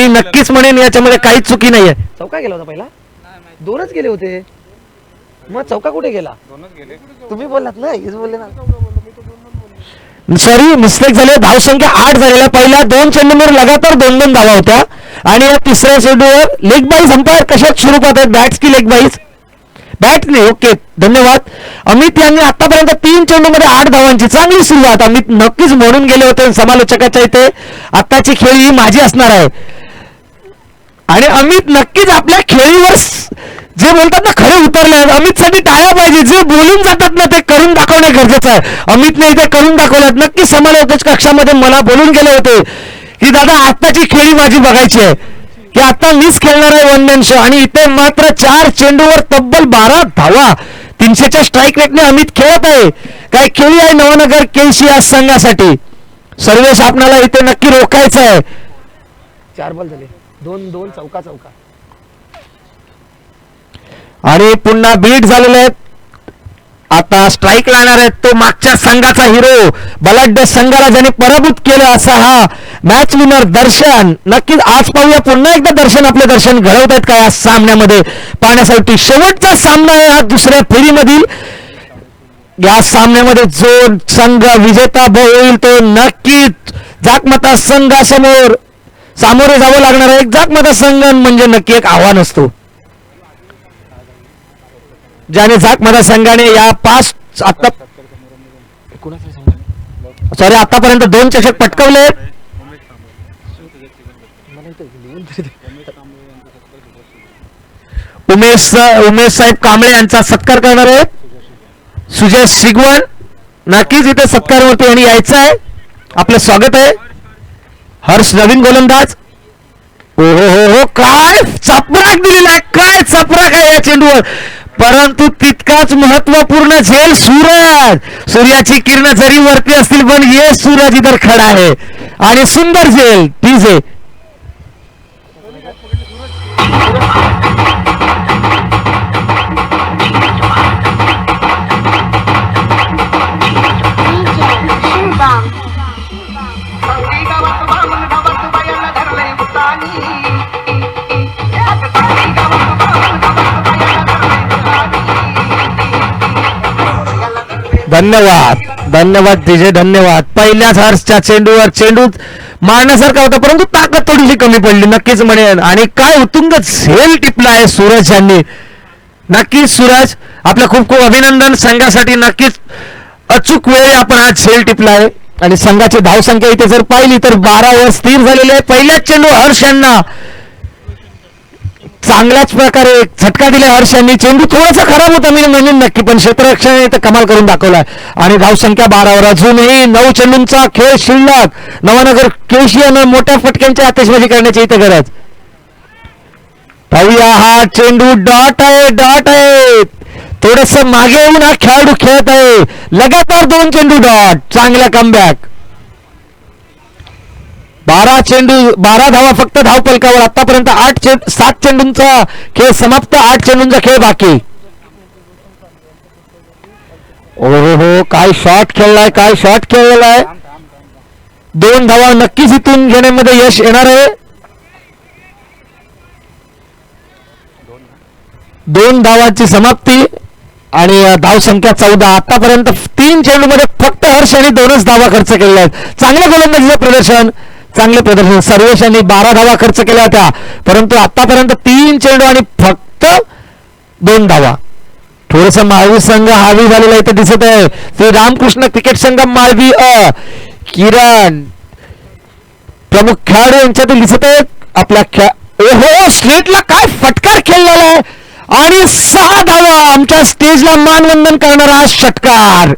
मी नक्कीच म्हणेन याच्यामध्ये काहीच चुकी नाहीये. चौका गेला होता पहिला? दोनच गेले होते. मग चौका कुठे गेला. तुम्ही बोललात ना हेच बोलले ना. सॉरी मिस्टेक झाले. धावसंख्या आठ झालेल्या पहिल्या दोन चेंडूंवर लगातार दोन दोन धावा होत्या. आणि या तिसऱ्या चेंडूवर लेग बाईज अंपायर कशात स्वरूपात आहेत बॅट्स की लेग बाईज बॅट नाही ओके धन्यवाद. अमित यांनी आतापर्यंत तीन चेंडूमध्ये आठ धावांची चांगली सुरुवात. अमित नक्कीच म्हणून गेले होते समालोचकाच्या इथे आत्ताची खेळी ही माझी असणार आहे. आणि अमित नक्कीच आपल्या खेळीवर जे बोलतात ना खरे उतरले आहेत. अमितसाठी टाळ्या पाहिजे. जे बोलून जातात ना ते करून दाखवणे गरजेचं आहे. अमितने इथे करून दाखवलं नक्कीच समालोचक कक्षामध्ये मला बोलून गेले होते की दादा आत्ताची खेळी माझी बघायची आहे. की आता मीच खेळणार आहे वन मॅन शो आणि इथे मात्र चार चेंडूवर तब्बल बारा धावा तीनशेच्या स्ट्राईक रेटने अमित खेळत आहे. काय खेळी आहे नवनगर केशी या संघासाठी. सर्वेश आपणाला इथे नक्की रोखायचं आहे. चार बॉल झाले. दोन दोन चौका चौका. आणि पुन्हा बीट झालेले आहेत. आता स्ट्राईक लागणार आहेत. तो मागच्या संघाचा हिरो बलाढ्य संघाला ज्याने पराभूत केलं असा हा मॅच विनर दर्शन. नक्कीच आज पाहूया पुन्हा एकदा दर्शन आपले दर्शन घडवत आहेत का या सामन्यामध्ये? पाहण्यासाठी शेवटचा सामना आहे हा दुसऱ्या फेरीमधील. या सामन्यामध्ये जो संघ विजेता होईल तो नक्कीच जाकमता संघासमोर सामोरे जावं लागणार एक जाकमता संघ म्हणजे नक्की एक आव्हान असतो. ज्याने जाकमता संघाने या पाच आता सॉरी आतापर्यंत दोन चषक पटकवले. उमेश उमेश साहेब कांबळे यांचा सत्कार करणार आहेत सुजय शिगवण नक्कीच इथे सत्कारवरती आणि यायचं आहे. आपलं स्वागत आहे. हर्ष नवीन गोलंदाज. ओ हो हो हो काय चपराक दिलेला आहे काय चपराक आहे या चेंडूवर. परंतु तितकाच महत्त्वपूर्ण झेल सूरज. सूर्याची किरण जरी वरती असतील पण ये सूरज इधर खडा आहे. आणि सुंदर झेल ती आहे धन्यवाद. धन्यवाद तिजे धन्यवाद. पहिल्याच हर्षच्या चेंडूवर चेंडू मारण्यासारखा होता परंतु ताकद थोडीशी कमी पडली नक्कीच म्हणेन. आणि काय उत्तुंग झेल टिपला आहे सूरज यांनी. नक्कीच सूरज आपलं खूप खूप अभिनंदन. संघासाठी नक्कीच अचूक वेळी आपण आज झेल टिपला आहे आणि संघाची धावसंख्या इथे जर पाहिली तर बारा वर स्थिर झालेले आहे. पहिल्याच चेंडू हर्ष यांना चांगल्याच प्रकारे झटका दिला हर्षांनी. चेंडू थोडासा खराब होता मी म्हणून नक्की पण क्षेत्ररक्षण तर कमाल करून दाखवलाय. आणि धावसंख्या बारावर अजूनही नऊ चेंडूंचा खेळ शिल्लक. नवनगर केशियानं मोठ्या फटक्यांची आतिषबाजी करण्याची इथे गरज. पाहूया हा चेंडू. डॉट आहे डॉट आहे. थोडस मागे येऊन हा खेळाडू खेळत आहे. लगातार दोन चेंडू डॉट. चांगला कमबॅक बारा चेंडू बारा धावा फक्त धाव पलकावर. आतापर्यंत आठ चेंड सात चेंडूंचा खेळ समाप्त आठ चेंडूंचा खेळ बाकी. ओ हो काय शॉट खेळलाय काय शॉट खेळलेला आहे दोन धावा नक्कीच इथून घेण्यामध्ये यश येणार आहे. दोन धावांची समाप्ती आणि धाव संख्या चौदा. आतापर्यंत तीन चेंडूमध्ये फक्त हर्ष यांनी दोनच धावा खर्च केलेल्या आहेत. चांगल्या गोलंदाजीचं प्रदर्शन. चांगले प्रदर्शन. सर्वेश यांनी बारा धावा खर्च केल्या होत्या. परंतु आतापर्यंत तीन चेंडू आणि फक्त दोन धावा. थोडस माळवी संघ हावी झालेला इथे दिसत आहे. श्री रामकृष्ण क्रिकेट संघ माळवी अ. किरण. प्रमुख खेळाडू यांच्यातील दिसत आहेत. आपल्या खेळ ओहो स्ट्रेटला काय फटकार खेळलेला आहे. आणि सहा धावा. आमच्या स्टेजला मानवंदन करणारा षटकार.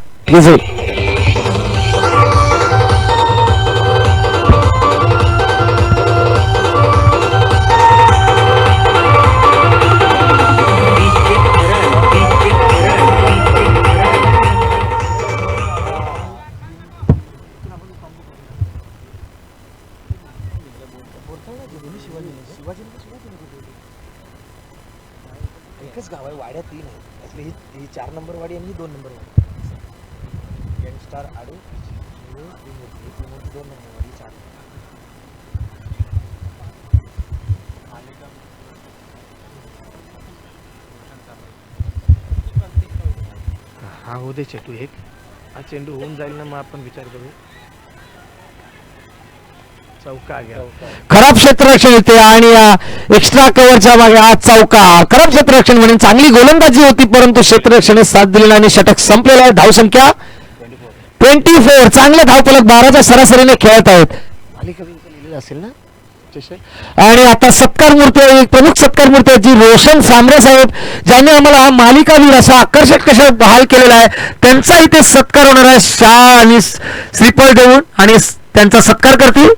दोन नंबर हा हो दे चेंडू एक हा चेंडू होऊन जाईल ना मग आपण विचार करू. चौका घ्या. खराब क्षेत्ररक्षण होते आणि एक्स्ट्रा कव्हरच्या मागे हा चौका. खराब क्षेत्ररक्षण म्हणून चांगली गोलंदाजी होती परंतु क्षेत्ररक्षण साथ दिलेला आणि षटक संपलेला आहे. धावसंख्या ट्वेंटी फोर चांगले धावफलक बाराच्या सरासरीने खेळत आहेत. असेल ना आणि आता सत्कार मूर्ती एक प्रमुख सत्कार मूर्ती आहे जी रोशन सांबरे साहेब ज्यांनी आम्हाला हा मालिकावीर असा आकर्षक कशा बहाल केलेला आहे त्यांचा इथे सत्कार होणार आहे शाह आणि श्रीफळ देऊन आणि त्यांचा सत्कार करतील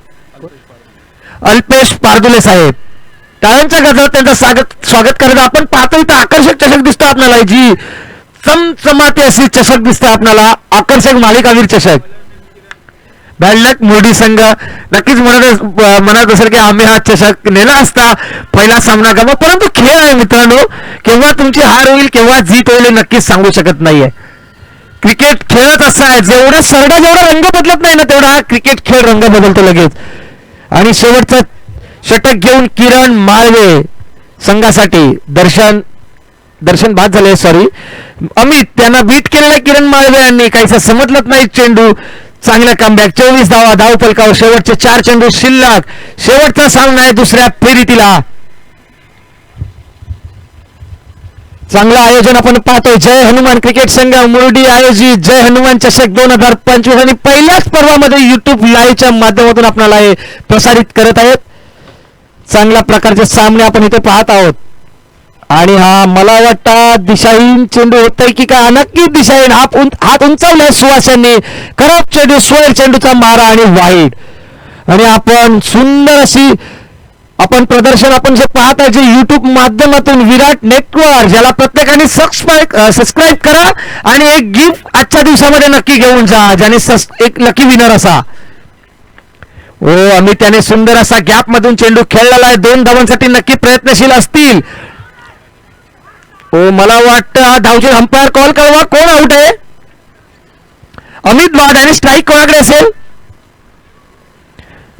अल्पेश पारदुले साहेब. टाळ्यांच्या गजरात त्यांचं स्वागत स्वागत करायचं आपण पाहतो इथं आकर्षक चषक दिसतो आपल्याला जी चमचमाते असे चषक दिसते आपल्याला. आकर्षक मालिकावीर चषक. बॅडलक मोडी संघ. नक्कीच म्हणत म्हणत असेल की आम्ही हा चषक नेला असता पहिला सामना गमा परंतु खेळ आहे मित्रांनो. केव्हा तुमची हार होईल केव्हा जीत होईल नक्कीच सांगू शकत नाहीये. क्रिकेट खेळच असा आहे. जेवढा सरडा जेवढा रंग बदलत नाही ना तेवढा हा क्रिकेट खेळ रंग बदलतो लगेच. आणि शेवटचा षटक घेऊन किरण माळवे संघासाठी दर्शन दर्शन बाद झाले सॉरी अमित त्यांना बीट केलेला किरण माळवे यांनी. काहीसा समजलंच नाही चेंडू. चांगला कमबॅक चोवीस धावा धाव फलकावर शेवटचे चार चेंडू शिल्लक. शेवटचा सामना आहे दुसऱ्या फेरीतीला. चांगलं आयोजन आपण पाहतोय. जय हनुमान क्रिकेट संघ मुरडी आयोजित जय हनुमान चषक दोन हजार पंचवीस आणि पहिल्याच पर्वामध्ये युट्यूब लाईव्हच्या माध्यमातून आपल्याला हे प्रसारित करत आहेत. चांगल्या प्रकारचे सामने आपण इथे पाहत आहोत. आणि हा मला वाटतं दिशाहीन चेंडू होतय की काय? नक्की दिशाहीन. हात हात उंचावलाय सुहास यांनी. खराब चेंडू स्वर चेंडूचा मारा आणि वाईट आणि आपण सुंदर अशी आपण प्रदर्शन आपण जे पाहत आहे जे युट्यूब माध्यमातून विराट नेटवर्क ज्याला प्रत्येकाने सबस्क्राईब सबस्क्राईब करा आणि एक गिफ्ट आजच्या दिवसामध्ये नक्की घेऊन जा ज्याने एक लकी विनर असा. ओ अमित त्याने सुंदर असा गॅप मधून चेंडू खेळलेला आहे. दोन धावांसाठी नक्की प्रयत्नशील असतील. हो मला वाटतं हा धावचे अंपायर कॉल कळवा कोण आउट आहे? अमित बाद आणि स्ट्राईक कोणाकडे असेल.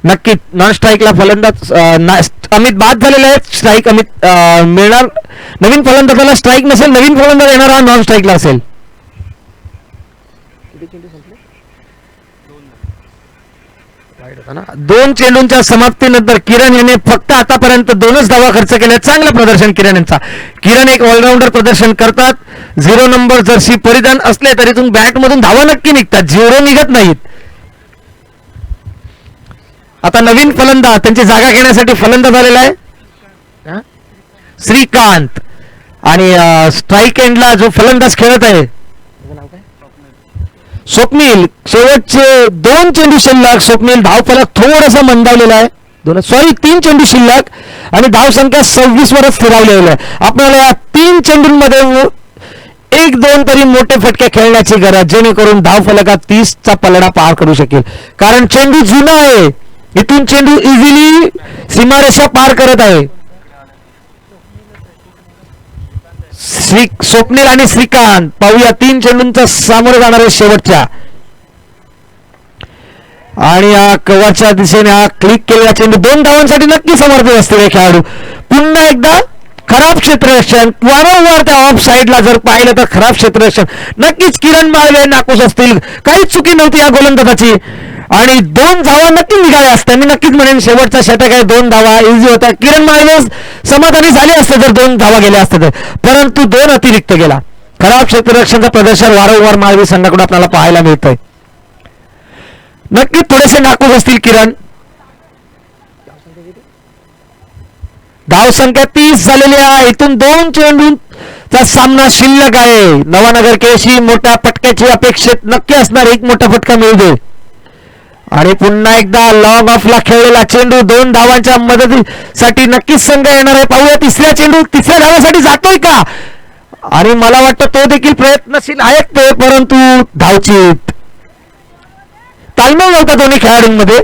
नक्की नॉन स्ट्राईकला फलंदाज ना- अमित बाद झालेले आहेत स्ट्राईक अमित मिळणार. नवीन फलंदाजाला स्ट्राईक नसेल नवीन फलंदाज येणार हा नॉन स्ट्राईकला असेल किती चेंडू संपले वाईट होता ना दोन चेंडूंच्या समाप्तीनंतर किरण याने फक्त आतापर्यंत दोनच धावा खर्च केल्या. चांगलं प्रदर्शन किरण यांचा. किरण एक ऑलराऊंडर प्रदर्शन करतात. झिरो नंबर जर्सी परिधान असले तरी तुम बॅट मधून धावा नक्की निघतात. झिरो निघत नाहीत. आता नवीन फलंदाज त्यांची जागा घेण्यासाठी फलंदाज आलेला आहे? श्रीकांत. आणि स्ट्राईक एंडला जो फलंदाज खेळत आहे स्वप्नील शेवटचे दोन चेंडू शिल्लक स्वप्नील धावफलक थोडासा मंदावलेला आहे. दोन सॉरी तीन चेंडू शिल्लक आणि धावसंख्या सव्वीस वरच फिरवलेली आहे. आपल्याला या तीन चेंडूंमध्ये एक दोन तरी मोठे फटके खेळण्याची गरज जेणेकरून धावफलकात तीसचा पलडा पार करू शकेल. कारण चेंडू जुना आहे. इथून चेंडू इझिली सीमारेषा पार करत आहे. श्री स्वप्नील आणि श्रीकांत पाहूया तीन चेंडूंचा सामोरे जाणारे शेवटच्या. आणि या कवरच्या दिशेने हा क्लिक केलेला चेंडू दोन धावांसाठी नक्की समर्पित असतील खेळाडू. पुन्हा एकदा खराब क्षेत्ररक्षण वारंवार त्या ऑफ साईडला जर पाहिलं तर खराब क्षेत्ररक्षण नक्कीच किरण माळवे नाकोस असतील. काहीच चुकी नव्हती या गोलंदाजाची. आणि दोन धावा नक्की निघाल्या असत्या. मी नक्कीच म्हणेन शेवटचा षटक आहे दोन धावा इझी होत्या. किरण माळवे समाधानी झाले असते जर दोन धावा गेल्या असत्या तर. परंतु दोन अतिरिक्त गेला. खराब क्षेत्ररक्षणचं प्रदर्शन वारंवार माळवी संघाकडून आपल्याला पाहायला मिळतंय. नक्की थोडेसे नाकूस असतील किरण. धावसंख्या तीस झालेली आहे. इथून दोन चेंडूंचा सामना शिल्लक आहे. नवानगर केशी मोठ्या फटक्याची अपेक्षित नक्की असणार. एक मोठा फटका मिळू दे. आणि पुन्हा एकदा लॉंग ऑफला खेळलेला चेंडू दोन धावांच्या मदतीसाठी नक्कीच संघ येणार आहे. पाहूया तिसऱ्या चेंडू तिसऱ्या धावासाठी जातोय का? आणि मला वाटतं तो देखील प्रयत्नशील आहेत ते परंतु धावचीत. तालमेल नव्हता दोन्ही खेळाडूंमध्ये.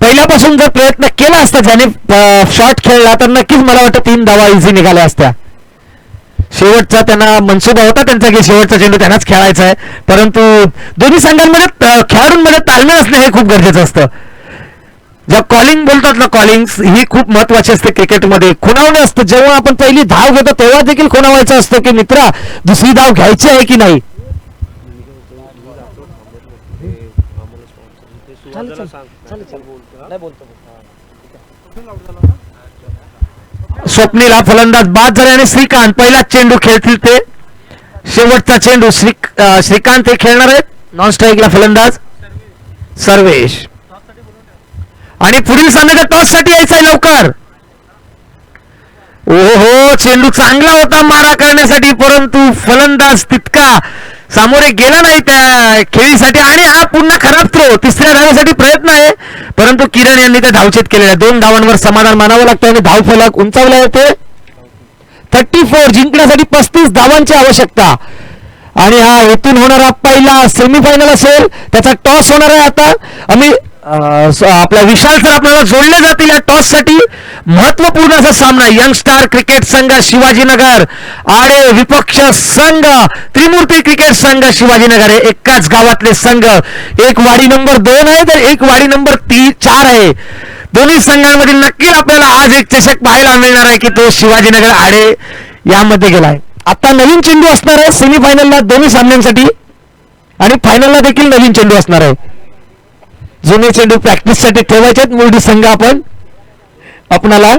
पहिल्यापासून जर प्रयत्न केला असता ज्याने शॉट खेळला तर नक्कीच मला वाटतं तीन धावा इझी निघाल्या असत्या. शेवटचा त्यांना मनसुबा होता त्यांचा की शेवटचा चेंडू त्यांनाच खेळायचा आहे. परंतु दोन्ही संघांमध्ये खेळाडूंमध्ये ताळमेळ असणं हे खूप गरजेचं असतं. ज्या कॉलिंग बोलतात ना कॉलिंग ही खूप महत्वाची असते क्रिकेटमध्ये. खुणावणं असतं. जेव्हा आपण पहिली धाव घेतो तेव्हा देखील खुणावायचं असतं की मित्रा दुसरी धाव घ्यायची आहे की नाही? चालेल. नाही बोलतो स्वप्नीला फलंदाज बाद झाले आणि श्रीकांत पहिला चेंडू खेळतील ते. शेवटचा चेंडू श्री श्रीकांत हे खेळणार आहेत. नॉन स्ट्राईकला फलंदाज सर्वेश. आणि पुढील सामन्याच्या टॉससाठी यायचं आहे लवकर. ओहो चेंडू चांगला होता मारा करण्यासाठी परंतु फलंदाज तितका सामोरे गेला नाही त्या खेळीसाठी. आणि हा पुन्हा खराब थ्रो तिसऱ्या धावेसाठी प्रयत्न आहे. परंतु किरण यांनी त्या धावचेत केलेल्या दोन धावांवर समाधान मानावं लागतं आणि धाव फलक उंचावला येते थर्टी फोर जिंकण्यासाठी पस्तीस धावांची आवश्यकता. आणि हा येथून होणारा पहिला सेमीफायनल असेल. त्याचा टॉस होणार आहे आता. आम्ही आपला विशाल सर आपल्याला जोडले जातील या टॉससाठी महत्त्वपूर्ण असा सामना यंग स्टार क्रिकेट संघ शिवाजीनगर. आडे विपक्ष संघ त्रिमूर्ती क्रिकेट संघ शिवाजीनगर हे एकाच गावातले संघ. एक वाडी नंबर दोन आहे तर एक वाडी नंबर ती चार आहे. दोन्ही संघांमधील नक्कीच आपल्याला आज एक चषक पाहायला मिळणार आहे की तो शिवाजीनगर आडे यामध्ये गेलाय. आता नवीन चेंडू असणार आहे सेमीफायनलला दोन्ही सामन्यांसाठी. आणि फायनलला देखील नवीन चेंडू असणार आहे. जुने चेंडू प्रॅक्टिससाठी ठेवायचे आहेत मुरडी संघ आपण. आपणाला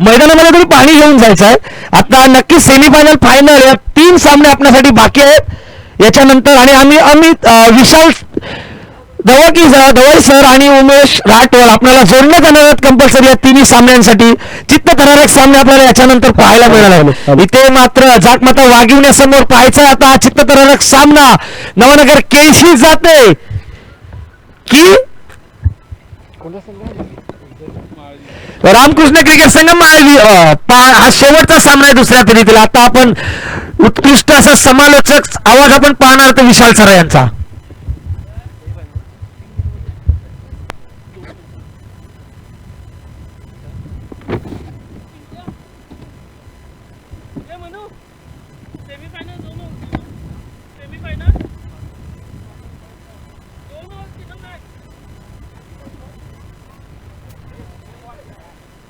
मैदानामध्ये तरी पाणी घेऊन जायचं आहे आता नक्की सेमीफायनल फायनल या तीन सामने आपल्यासाठी बाकी आहेत. याच्यानंतर आणि आम्ही आम्ही अं, विशाल दवाकी दवाई सर आणि उमेश राठोड आपल्याला जोडण्यात येणार आहेत कंपल्सरी या तिन्ही सामन्यांसाठी. चित्तथरारक सामने आपल्याला याच्यानंतर पाहायला मिळाला इथे मात्र जाटमाता वागिवण्यासमोर पाहायचा आता चित्तथरारक सामना. नवनगर केळशी जाते. की? रामकृष्ण क्रिकेट संघ माळवी हा शेवटचा सामना आहे दुसऱ्या फेरीतील. आता आपण उत्कृष्ट असा समालोचक आवाज आपण पाहणार तर विशाल सर यांचा सेमीफायनल दोन सेमीफायनल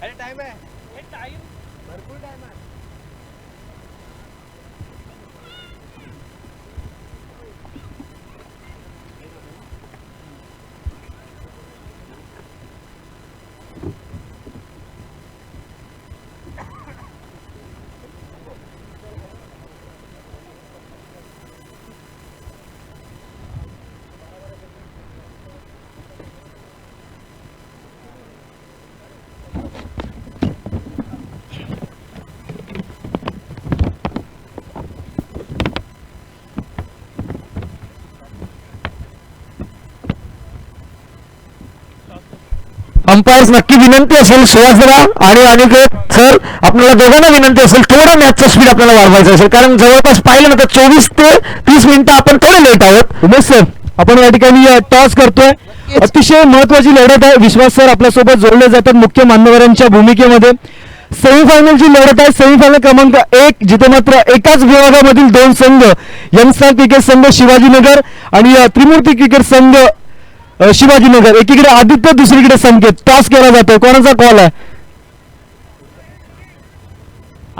अरे टाइम आहे. टाईम भरपूर टाइम आहे. अंपायर्स नक्की विनंती असेल सुहासला आणि अनिकेत सर आपल्याला दोघांना विनंती असेल थोडं मॅचचं स्पीड आपल्याला वाढवायचं असेल? कारण जवळपास पाहिलं ना तर चोवीस ते तीस मिनिटं आपण थोडे लेट आहोत. उमेश सर आपण या ठिकाणी टॉस करतोय. अतिशय महत्वाची लढत आहे. विश्वास सर आपल्यासोबत जोडले जातात मुख्य मान्यवरांच्या भूमिकेमध्ये. सेमीफायनलची लढत आहे सेमीफायनल क्रमांक एक जिथे मात्र एकाच विभागामधील दोन संघ यंगस्टार क्रिकेट संघ शिवाजीनगर आणि त्रिमूर्ती क्रिकेट संघ शिवाजीनगर एकीकडे आदित्य दुसरीकडे संकेत. टॉस केला जातोय. कोणाचा कॉल आहे?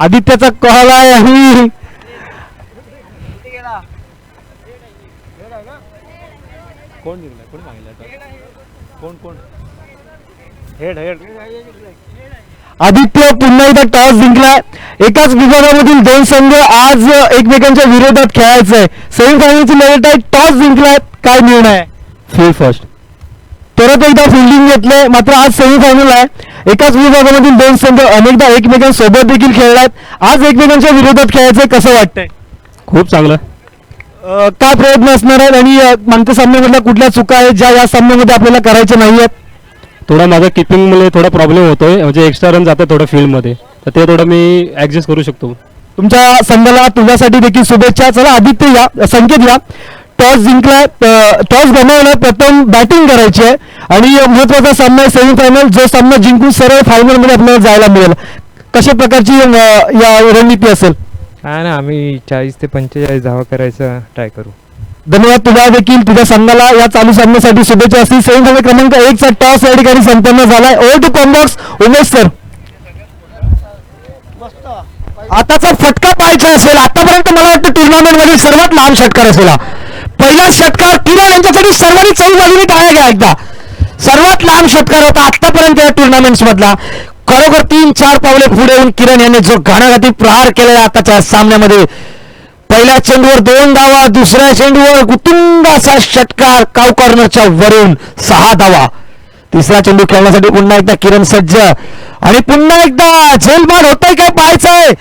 आदित्यचा कॉल आहे. आणि कोण जिंकलाय? कोणी सांगितलं कोण कोण? हेड हेड आदित्य पुन्हा एकदा टॉस जिंकलाय. एकाच विभागामधील दोन संघ आज एकमेकांच्या विरोधात खेळायचंय. सेमीफायनलची लढत आहे. टॉस जिंकलाय. काय निर्णय? आहे फील्ड फर्स्ट परत एकदा फिल्डिंग घेतलंय. मात्र आज सेमीफायनल आहे. एकाच विभागामधील दोन संघ अनेकदा एकमेकांसोबत देखील खेळलायत आज एकमेकांच्या विरोधात खेळायचंय कसं वाटतंय? खूप चांगलं. काय प्रयत्न असणार आहेत? आणि मागच्या सामन्यामधल्या कुठल्या चुका आहेत ज्या या सामन्यामध्ये आपल्याला करायच्या नाही आहेत थोडा माझा किपिंगमध्ये थोडा प्रॉब्लेम होतोय. म्हणजे एक्स्ट्रा रन जातात थोडं फील्डमध्ये तर ते थोडं मी ॲडजस्ट करू शकतो. तुमच्या संघाला तुझ्यासाठी देखील शुभेच्छा. चला आदित्य या. संकेत या. टॉस जिंकलाय टॉस गमावलाय प्रथम बॅटिंग करायची आहे. आणि महत्त्वाचा सामना आहे सेमीफायनल जो सामना जिंकून सरळ फायनलमध्ये आपल्याला जायला मिळेल. कशा प्रकारची या रणनीती असेल? हा ना आम्ही चाळीस ते पंचेचाळीस धावा करायचा ट्राय करू. धन्यवाद तुला देखील. तुझ्या संघाला या चालू सामन्यासाठी शुभेच्छा असतील. सेमीफायनल क्रमांक एक चा टॉस या ठिकाणी संपन्न झालाय. ओव्हर टू कॉम्बॉक्स उमेश सर आताचा फटका पाहायचा असेल आतापर्यंत मला वाटतं टुर्नामेंटमध्ये सर्वात लहान षटकार असेल पहिला षटकार किरण यांच्यासाठी सर्वांनी चौक बाजूने टाळ्या घ्या एकदा. सर्वात लांब षटकार होता आतापर्यंत या टुर्नामेंट्स मधला. खरोखर तीन चार पावले पुढे येऊन किरण यांनी जो घाणाघाती प्रहार केलेला आताच्या सामन्यामध्ये. पहिल्या चेंडूवर दोन धावा दुसऱ्या चेंडूवर गुतुंग असा षटकार काव कॉर्नरच्या वरून सहा धावा. तिसरा चेंडू खेळण्यासाठी पुन्हा एकदा किरण सज्ज. आणि पुन्हा एकदा झेलबाद होतय काय पाहायचंय.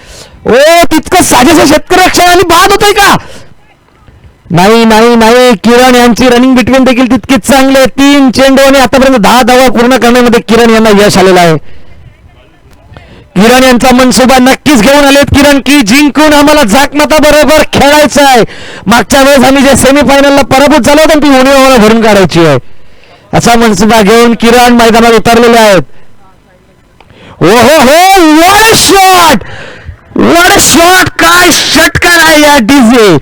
ओ तितकं साजेसं शेतकरी रक्षण आणि बाद होतय का? नाही नाही नाही. किरण यांची रनिंग बिटवीन देखील तितकीच चांगली आहे. तीन चेंडू आणि आतापर्यंत दहा धावा पूर्ण करण्यामध्ये किरण यांना यश आलेलं आहे. किरण यांचा मनसुबा नक्कीच घेऊन आलेत. किरण की जिंकून आम्हाला झाकमाता बरोबर खेळायचं आहे. मागच्या वेळेस आम्ही जे सेमीफायनलला पराभूत झालो होतो ती उणी आम्हाला भरून काढायची आहे. असा मनसुबा घेऊन किरण मैदानात उतरलेले आहेत. ओ हो हो शॉट वन शॉट काय षटकार आहे या डीजे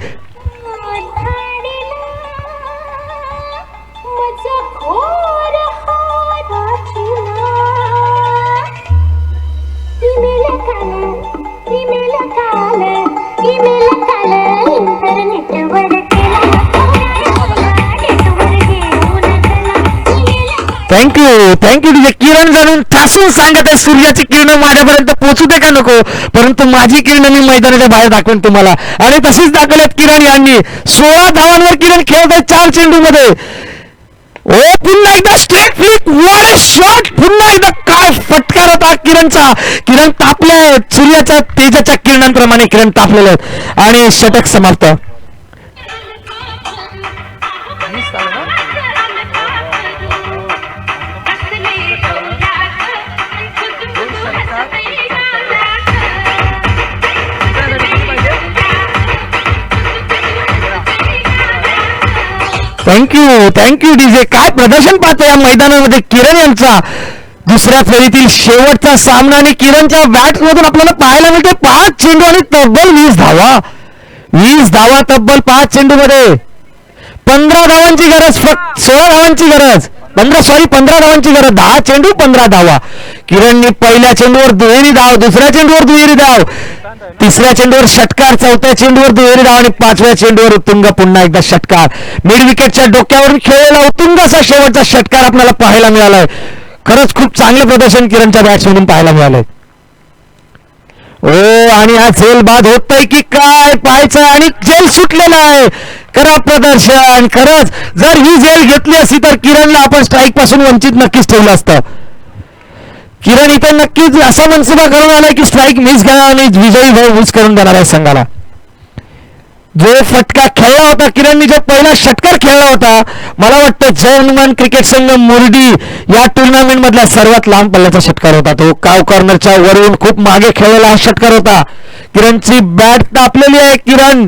थँक्यू थँक्यू तुझे किरण जाणून ठासून सांगत आहे सूर्याची किरण माझ्यापर्यंत पोहोचू दे का नको? परंतु माझी किरण मी मैदानाच्या बाहेर दाखवेन तुम्हाला. आणि तशीच दाखवल्यात किरण यांनी. सोळा धावांवर किरण खेळत आहे चार चेंडू मध्ये ओ पुन्हा एकदा स्ट्रेट फ्लिक वर शॉट पुन्हा एकदा काय फटकार होता किरणचा. किरण तापले सूर्याच्या तेजाच्या किरणांप्रमाणे किरण तापलेले. आहेत आणि षटक समाप्त. थँक्यू थँक्यू डीजे काय प्रदर्शन पाहतो या मैदानामध्ये? किरण यांचा दुसऱ्या फेरीतील शेवटचा सामना आणि किरणच्या बॅट मधून आपल्याला पाहायला मिळते पाच चेंडू आणि तब्बल वीस धावा. वीस धावा तब्बल पाच चेंडू मध्ये पंधरा धावांची गरज फक्त सोळा धावांची गरज. पंधरा सॉरी पंधरा धावांची गरज. दहा चेंडू पंधरा धावा. किरणनी पहिल्या चेंडूवर दुहेरी धाव दुसऱ्या चेंडूवर दुहेरी धाव. तिसऱ्या चेंडूवर षटकार चौथ्या चेंडूवर दुहेरी धाव आणि पाचव्या चेंडूवर उत्तुंग पुन्हा एकदा षटकार. मिड विकेटच्या डोक्यावरून खेळलेला उत्तुंग असा शेवटचा षटकार आपल्याला पाहायला मिळालाय. खरंच खूप चांगलं प्रदर्शन किरणच्या बॅट्समधून पाहायला मिळालंय. ओ आणि हा झेल बाद होतय की काय? पाहायचं आणि जेल सुटलेला आहे. करा प्रदर्शन खरंच जर ही जेल घेतली असती तर किरणला आपण स्ट्राईकपासून वंचित नक्कीच ठेवलं असतं. किरण इथं नक्कीच असा मनसुबा करून आलाय की स्ट्राईक मिस घ्या आणि विजयी भाऊ मिस करून देणार आहे संघाला. जो फटका खेळला होता किरणनी जो पहिला षटकार खेळला होता मला वाटतं जय हनुमान क्रिकेट संघ मुरडी या टुर्नामेंट मधला सर्वात लांब पल्ल्याचा षटकार होता तो. काव कॉर्नरच्या वरून खूप मागे खेळलेला हा षटकार होता. किरणची बॅट तापलेली आहे किरण!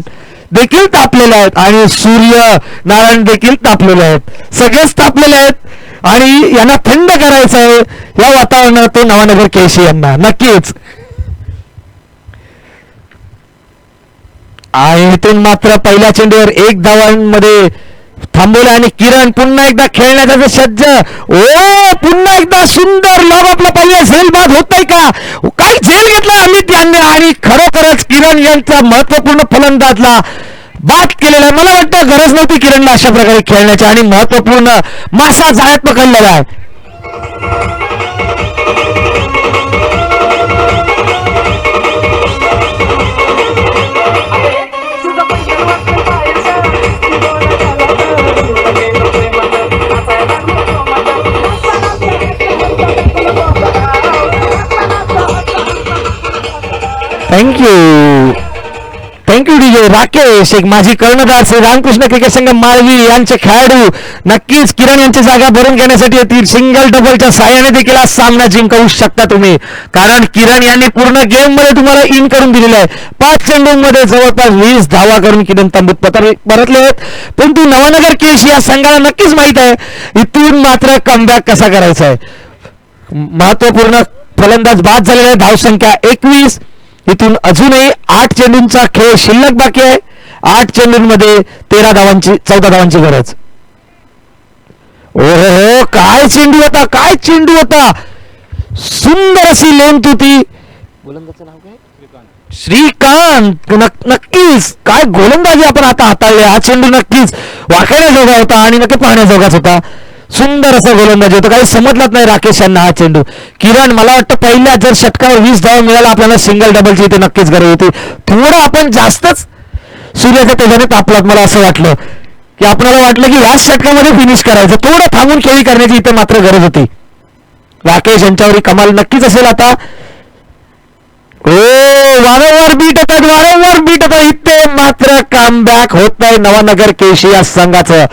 देखील तापलेले आहेत आणि सूर्य नारायण देखील तापलेले आहेत. सगळेच तापलेले आहेत आणि यांना थंड करायचं आहे या वातावरणात नवानगर केशी यांना. नक्कीच. आणि इथून मात्र पहिल्या चेंडूवर एक धावांमध्ये थांबवलं आणि किरण पुन्हा एकदा खेळण्याचा सज्ज. ओ पुन्हा एकदा सुंदर लॉब आपला पहिला झेल बाद होतय का? काय झेल घेतला अमित यांनी? आणि खरोखरच किरण यांचा महत्त्वपूर्ण फलंदाजला बाद केलेला आहे. मला वाटतं गरज नव्हती किरणला अशा प्रकारे खेळण्याची आणि महत्त्वपूर्ण मासा जाळ्यात पकडलेला आहे. थँक्यू थँक्यू डीजे राकेश एक माझी कर्णधार श्री रामकृष्ण क्रिकेट संघ माळवी यांचे खेळाडू. नक्कीच किरण यांची जागा भरून घेण्यासाठी येतील. सिंगल डबलच्या साह्याने देखील हा सामना जिंकवू शकता तुम्ही. कारण किरण यांनी पूर्ण गेममध्ये तुम्हाला इन करून दिलेलं आहे. पाच चेंडूंमध्ये जवळपास वीस धावा करून किरण तांबूत पतर- परतले आहेत. परंतु नवनगर केश या संघाला नक्कीच माहीत आहे इथून मात्र कमबॅक कसा करायचा आहे? महत्त्वपूर्ण फलंदाज बाद झालेला आहे धावसंख्या एकवीस. इथून अजूनही आठ चेंडूंचा खेळ शिल्लक बाकी आहे. आठ चेंडूंमध्ये तेरा धावांची चौदा धावांची गरज. ओहो काय चेंडू होता काय चेंडू होता? सुंदर अशी लोन तुती गोलंदाजचं नाव काय? श्रीकांत. नक- नक्कीच. काय गोलंदाजी आपण आता हाताळले हा चेंडू नक्कीच वाखाण्याजोगा होता आणि नक्की पाहण्याजोगाच होता. सुंदर असा गोलंदाज होता. काही समजलाच नाही राकेश यांना हा चेंडू. किरण मला वाटतं पहिल्या जर षटकावर वीस धावा मिळाला आपल्याला सिंगल डबलची इथे नक्कीच गरज होती. थोडं आपण जास्तच सूर्याच्या तेजाने तापलात मला असं वाटलं. की आपल्याला वाटलं की याच षटकामध्ये फिनिश करायचं. थोडं थांबून खेळी करण्याची इथे मात्र गरज होती. राकेश यांच्यावर कमाल नक्कीच असेल आता. हो वारंवार बीट होतात वारंवार बीट होतात. इथे मात्र बॅक होत नाही नवानगर केशी या संघाचं.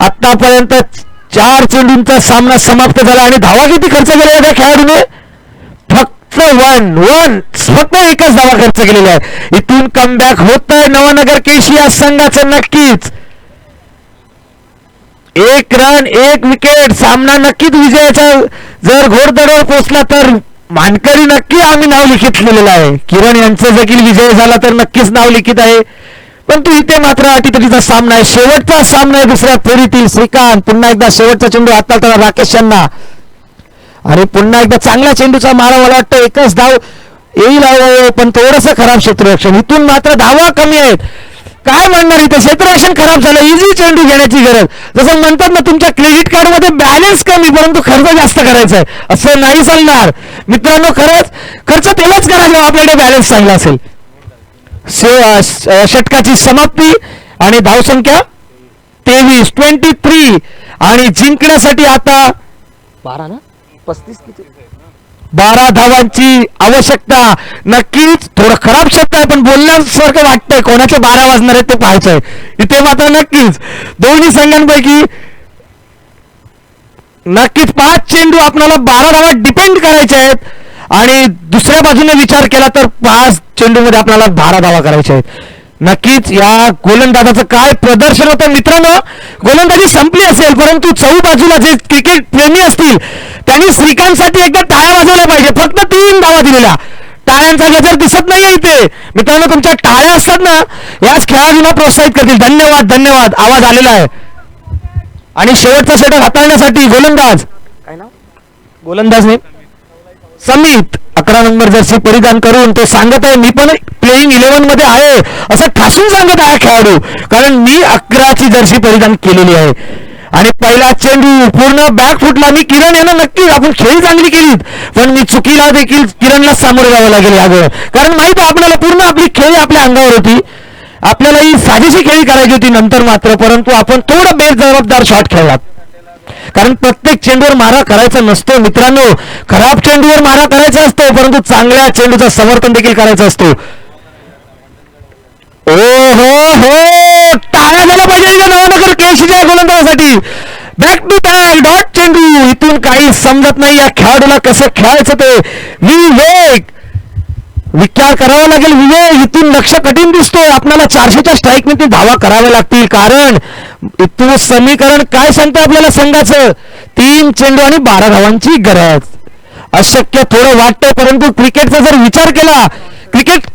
आतापर्यंत चार चेंडूंचा सामना समाप्त झाला आणि धावा किती खर्च केलेला त्या खेळाडूने? फक्त वन वन फक्त एकच धावा खर्च केलेला आहे. इथून कमबॅक होत आहे नवानगर केशी या संघाचं नक्कीच. एक रन एक विकेट सामना नक्कीच विजयाचा. जर घोडदडवर पोचला तर मानकरी नक्की आम्ही नाव लिखित लिहिलेलं आहे. किरण यांचं देखील विजय झाला तर नक्कीच नाव लिखित आहे. परंतु इथे मात्र अटीतटीचा सामना आहे. शेवटचा सामना आहे दुसऱ्या फेरीतील. श्रीकांत पुन्हा एकदा शेवटचा चेंडू हाताळताना राकेश यांना. आणि पुन्हा एकदा चांगल्या चेंडूचा मारा मला वाटतं एकच धाव येईल हवं पण थोडस खराब क्षेत्ररक्षण इथून मात्र धावा कमी आहेत. काय म्हणणार इथे? क्षेत्ररक्षण खराब झालं इझी चेंडू घेण्याची गरज. जसं म्हणतात ना तुमच्या क्रेडिट कार्डमध्ये बॅलन्स कमी परंतु खर्च जास्त करायचा आहे. असं नाही चालणार. मित्रांनो खरंच खर्च तेव्हाच करा जेव्हा आपल्याकडे बॅलन्स चांगला असेल. से- षटकाची समाप्ती आणि धावसंख्या तेवीस ट्वेंटी थ्री आणि जिंकण्यासाठी आता बारा ना? पस्तीस किती? बारा धावांची आवश्यकता. नक्कीच थोडं खराब शब्द आहे पण बोलण्यासारखं वाटतंय. कोणाचे बारा वाजणार आहेत ते पाहायचं आहे इथे मात्र नक्कीच दोन्ही संघांपैकी नक्कीच पाच चेंडू आपल्याला बारा धावा डिपेंड करायचे आहेत. आणि दुसऱ्या बाजूने विचार केला तर पाच चेंडूमध्ये आपल्याला बारा धावा करायच्या आहेत. नक्कीच या गोलंदाजाचं काय प्रदर्शन होतं मित्रांनो? गोलंदाजी संपली असेल परंतु चौ बाजूला जे क्रिकेट प्रेमी असतील त्यांनी श्रीकांतसाठी एकदा टाळ्या वाजवल्या पाहिजे. फक्त तीन धावा दिलेल्या. टाळ्यांचा गजर दिसत नाहीये इथे. मित्रांनो तुमच्या टाळ्या असतात ना याच खेळाडूंना प्रोत्साहित करतील. धन्यवाद धन्यवाद. आवाज आलेला आहे. आणि शेवटचा षटक हाताळण्यासाठी गोलंदाज. काय नाव? गोलंदाज नाही. समित अकरा नंबर जर्सी परिधान करून तो सांगत आहे मी पण प्लेईंग इलेव्हनमध्ये आहे असं ठासून सांगत आहे खेळाडू. कारण मी अकराची जर्सी परिधान केलेली आहे. आणि पहिला चेंडू पूर्ण बॅक फुटला मी किरण यांना नक्कीच आपण खेळी चांगली केलीत. पण मी चुकीला देखील किरणला सामोरं जावं लागेल यागं कारण माहीत आहे आपल्याला पूर्ण आपली खेळी आपल्या अंगावर होती. आपल्याला ही साजेशी खेळी करायची होती नंतर मात्र परंतु आपण थोडं बेजबाबदार शॉट खेळलात. कारण प्रत्येक चेंडूवर मारा करायचा नसतो. मित्रांनो खराब चेंडूवर मारा करायचा असतो परंतु चांगल्या चेंडूचं समर्थन देखील करायचं असतो. ओ हो! हो टाळ्या झाल्या पाहिजे इथे नवानगर केशीच्या गोलंदाजासाठी. बॅक टू बॅक डॉट चेंडू. इथून काही समजत नाही या खेळाडूला कसं खेळायचं ते. विवेक विचार करावा लागेल. विजय इथून लक्ष कठीण दिसतोय. आपल्याला चारशेच्या स्ट्राईकने धावा कराव्या लागतील. कारण इथून समीकरण काय सांगतं आपल्याला संघाचं? तीन चेंडू आणि बारा धावांची गरज. अशक्य थोडं वाटतंय परंतु क्रिकेटचा जर विचार केला क्रिकेट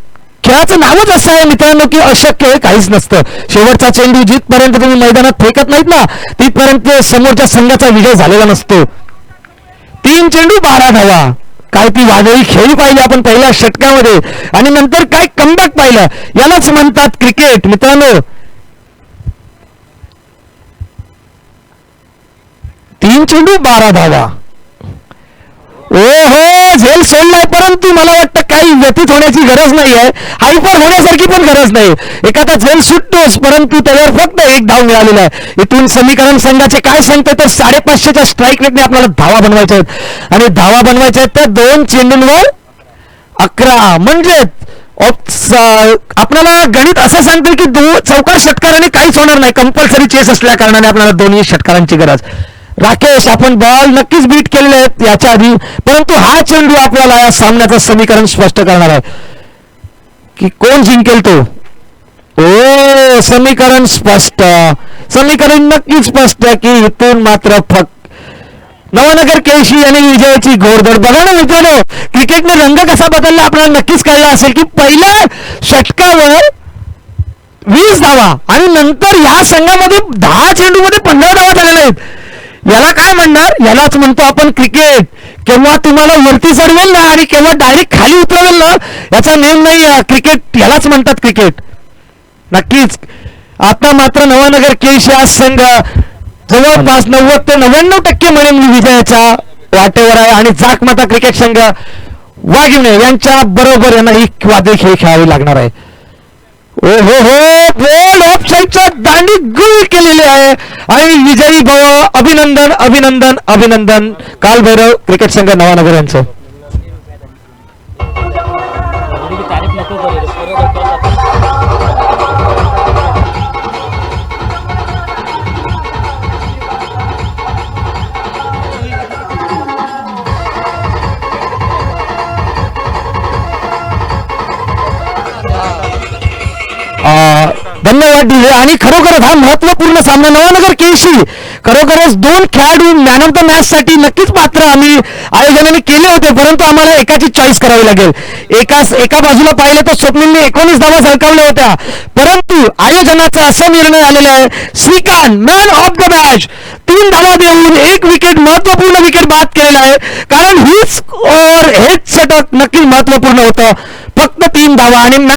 खेळाचं नावच असं आहे मित्रांनो की अशक्य हे काहीच नसतं. शेवटचा चेंडू जिथपर्यंत तुम्ही मैदानात फेकत नाहीत ना तिथपर्यंत समोरच्या संघाचा विजय झालेला नसतो. तीन चेंडू बारा धावा. काय ती वादळी खेळी पाहिली आपण पहिल्या षटकामध्ये? आणि नंतर काय कमबॅक पाहिलं? यालाच म्हणतात क्रिकेट मित्रांनो तीन चेंडू बारा धावा. ओ हो झेल सोडलाय परंतु मला वाटतं काही व्यतीत होण्याची गरज नाही आहे. हायपर होण्यासारखी पण गरज नाही. एखादा झेल सुटतोच परंतु त्याच्यावर फक्त एक धाव मिळालेला आहे. इथून समीकरण संघाचे काय सांगते तर साडेपाचशेच्या स्ट्राईक रेटने आपल्याला धावा बनवायच्या आहेत. आणि धावा बनवायच्या आहेत त्या दोन चेंडूंवर अकरा. म्हणजे आपल्याला गणित असं सांगतील की दो चौकार षटकाराने काहीच होणार नाही. कंपल्सरी चेस असल्या कारणाने आपल्याला दोन्ही षटकारांची गरज. राकेश आपण बॉल नक्कीच बीट केलेले आहेत याच्या आधी. परंतु हा चेंडू आपल्याला या सामन्याचं समीकरण स्पष्ट करणार आहे. की कोण जिंकेल तो? ओ समीकरण स्पष्ट. समीकरण नक्कीच स्पष्ट की इथून मात्र फक्त नवनगर केशी आणि विजयाची घोडदौड. बघा ना मित्रांनो क्रिकेटने रंग कसा बदलला आपल्याला नक्कीच कळला असेल की पहिल्या षटकावर वीस धावा आणि नंतर या संघामध्ये दहा चेंडूमध्ये पंधरा धावा झालेल्या आहेत. याला काय म्हणणार? यालाच म्हणतो आपण क्रिकेट केव्हा तुम्हाला वरती चढवेल ना आणि केव्हा डायरेक्ट खाली उतरवेल ना याचा नेम नाही क्रिकेट यालाच म्हणतात क्रिकेट नक्कीच. आता मात्र नवानगर केश हा संघ जवळपास नव्वद ते नव्याण्णव टक्के म्हणेन मी विजयाच्या वाटेवर आहे आणि जाकमाता क्रिकेट संघ वाघिवणे यांच्या बरोबर यांना ही वादळी खेळ खेळावी लागणार आहे. ओ हो हो बॉल ऑफ दांडी गुल केलेली आहे. आणि विजयी भव अभिनंदन अभिनंदन अभिनंदन. कालभैरव क्रिकेट संघ नवानगर यांचं. धन्यवाद दिले आणि खरोखरच हा महत्त्वपूर्ण सामना. नवानगर केशी खरोखरच दोन खेळाडू मॅन ऑफ द मॅच साठी नक्कीच पात्र आम्ही आयोजनाने केले होते परंतु आम्हाला एकाची चॉईस करावी लागेल. एकाच एका बाजूला पाहिलं तर स्वप्नीलने एकोणीस धावा झळकावल्या होत्या. परंतु आयोजनाचा असा निर्णय आलेला आहे Shrikant man of the match तीन धावा देऊन एक विकेट महत्त्वपूर्ण विकेट बाद केलेला आहे. कारण हीच ओव्हर हेच षटक नक्की महत्त्वपूर्ण होतं. फक्त तीन धावा आणि